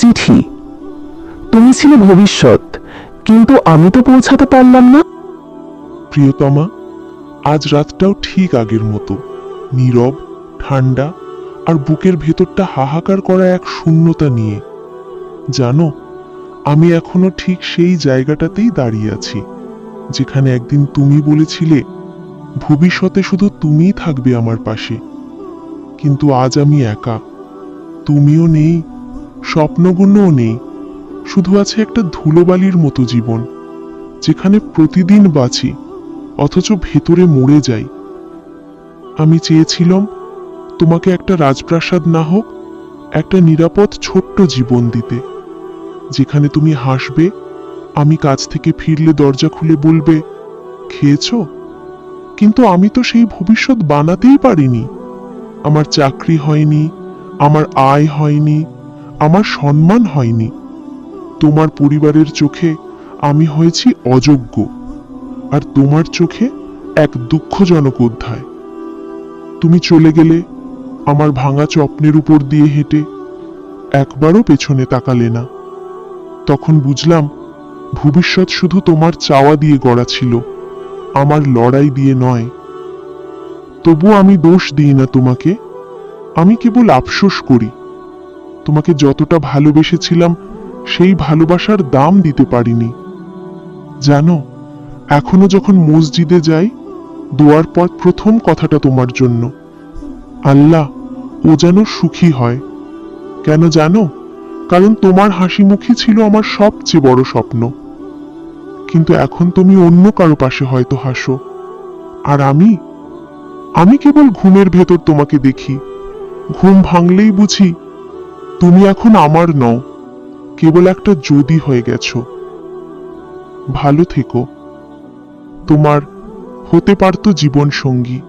চিঠি। তুমি ছিলে ভবিষ্যৎ, কিন্তু আমি তো পৌঁছাতে পারলাম না। প্রিয়তমা, আজ রাতটাও ঠিক আগের মতো। নীরব ঠান্ডা আর বুকের ভেতরটা হাহাকার করা এক শূন্যতা নিয়ে। জানো, আমি এখনও ঠিক সেই জায়গাটাতেই দাঁড়িয়ে আছি, যেখানে একদিন তুমি বলেছিলে, ভবিষ্যতে শুধু তুমিই থাকবে আমার পাশে। কিন্তু আজ আমি একা, তুমিও নেই স্বপ্নগুলোও নেই। শুধু আছে একটা ধুলোবালির মতো জীবন, যেখানে প্রতিদিন বাঁচি, অথচ ভেতরে মরে যাই। আমি চেয়েছিলাম তোমাকে একটা রাজপ্রাসাদ না হোক, একটা নিরাপদ ছোট্ট জীবন দিতে। যেখানে তুমি হাসবে, আমি কাজ থেকে ফিরলে দরজা খুলে বলবে, খেয়েছ? কিন্তু আমি তো সেই ভবিষ্যৎ বানাতেই পারিনি। আমার চাকরি হয়নি, আমার আয় হয়নি আমার সম্মান হয়নি। তোমার পরিবারের চোখে আমি হয়েছি অযোগ্য, আর তোমার চোখে এক দুঃখজনক অধ্যায়। তুমি চলে গেলে আমার ভাঙা চপ্নের উপর দিয়ে হেঁটে একবারও পেছনে তাকালে না। তখন বুঝলাম, ভবিষ্যৎ শুধু তোমার চাওয়া দিয়ে গড়া ছিল, আমার লড়াই দিয়ে নয়। তবু আমি দোষ দিই না তোমাকে, আমি কেবল আফসোস করি। তোমাকে যতটা ভালোবেসেছিলাম, সেই ভালোবাসার দাম দিতে পারিনি। জানো, এখনও যখন মসজিদে যাই, দোয়ার পর প্রথম কথাটা তোমার জন্য, আল্লাহ, ও যেন সুখী হয়। কেন জানো? কারণ তোমার হাসি মুখই ছিল আমার সবচেয়ে বড় স্বপ্ন। কিন্তু এখন তুমি অন্য কারও পাশে হয়তো হাসো। আর আমি? আমি কেবল ঘুমের ভেতর তোমাকে দেখি। ঘুম ভাঙলেই বুঝি তুমি এখন আমার নও। কেবল একটা যদি হয়ে গেছো। ভালো থেকো। তোমার হতে পারতো জীবন সঙ্গী